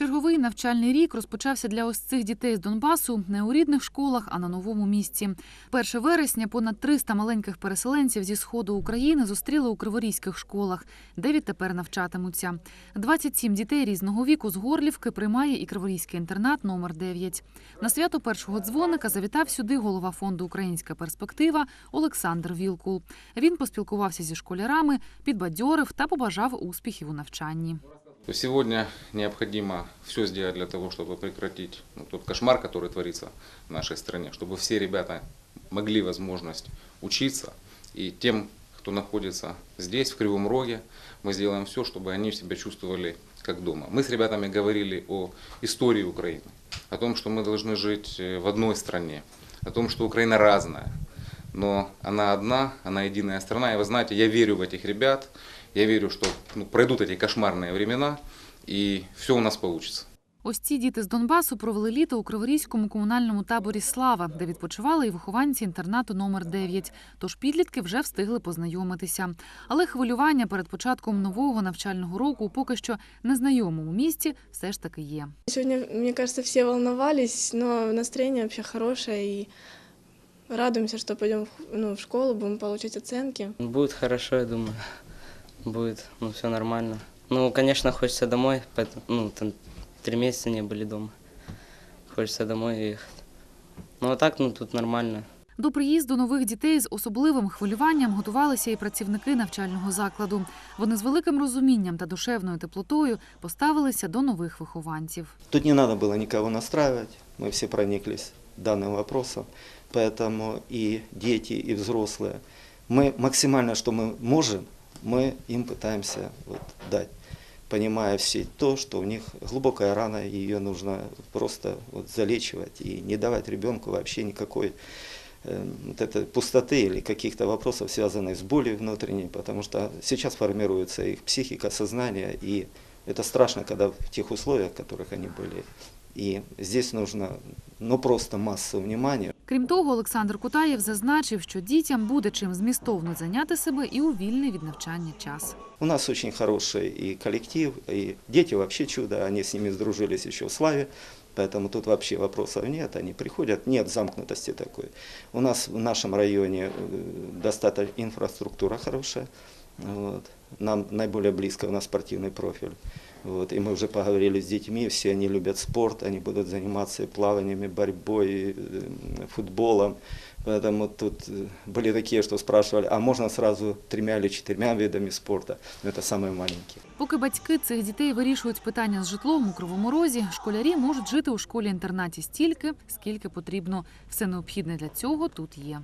Черговий навчальний рік розпочався для ось цих дітей з Донбасу не у рідних школах, а на новому місці. 1 вересня понад 300 маленьких переселенців зі сходу України зустріли у криворізьких школах, де відтепер навчатимуться. 27 дітей різного віку з Горлівки приймає і криворізький інтернат номер 9. На свято першого дзвоника завітав сюди голова фонду Українська перспектива Олександр Вілкул. Він поспілкувався зі школярами, підбадьорив та побажав успіхів у навчанні. Сегодня необходимо все сделать для того, чтобы прекратить ну, тот кошмар, который творится в нашей стране, чтобы все ребята могли возможность учиться. И тем, кто находится здесь, в Кривом Роге, мы сделаем все, чтобы они себя чувствовали как дома. Мы с ребятами говорили о истории Украины, о том, что мы должны жить э, в одной стране, о том, что Украина разная, но она одна, она единая страна. И вы знаете, я верю в этих ребят, я верю, что ну, пройдут эти кошмарные времена, и все у нас получится. Ось ці діти з Донбасу провели літо у Криворізькому комунальному таборі Слава, де відпочивали і вихованці інтернату номер 9 Тож підлітки вже встигли познайомитися. Але хвилювання перед початком нового навчального року поки що незнайомому місці все ж таки є. Сегодня, мне кажется, все волновались, но настроение вообще хорошее и радуемся, что пойдем в, ну, в школу, будем получать оценки. Будет хорошо, я думаю Будет, ну, все нормально. Ну, конечно, хочется домой, поэтому, ну, там три месяца не были дома. Хочется домой ехать. Ну, а так, ну, тут нормально. До приїзду нових дітей з особливим хвилюванням готувалися і працівники навчального закладу. Вони з великим розумінням та душевною теплотою поставилися до нових вихованців. Тут не надо было никого настраивать, мы все прониклись данным вопросом, поэтому и дети, и взрослые, мы максимально, что мы можем, мы им пытаемся вот дать, понимая все то, что у них глубокая рана, ее нужно просто вот залечивать и не давать ребенку вообще никакой э, вот этой пустоты или каких-то вопросов, связанных с болью внутренней, потому что сейчас формируется их психика, сознание, и это страшно, когда в тех условиях, в которых они были. И здесь нужно ну, просто масса внимания, Крім того, Олександр Кутаєв зазначив, що дітям буде чим змістовно зайняти себе і у вільний від навчання час. У нас очень хороший и коллектив, и дети вообще чудо, они с ними сдружились еще в Славе, поэтому тут вообще вопросов нет, они приходят, нет замкнутости такой. У нас в нашем районе э, достаточно инфраструктура хорошая, вот. нам наиболее близко у нас спортивный профиль. Вот. И мы уже поговорили с детьми, все они любят спорт, они будут заниматься и плаваниями, борьбой, и, э, футболом. Поэтому тут э, были такие, что спрашивали, а можно сразу тремя или четырьмя видами спорта? Но это самые маленькие. Поки батьки цих дітей вирішують питання з житлом у Кривому Розі, школярі можуть жити у школі-інтернаті стільки, скільки потрібно. Все необхідне для цього тут є.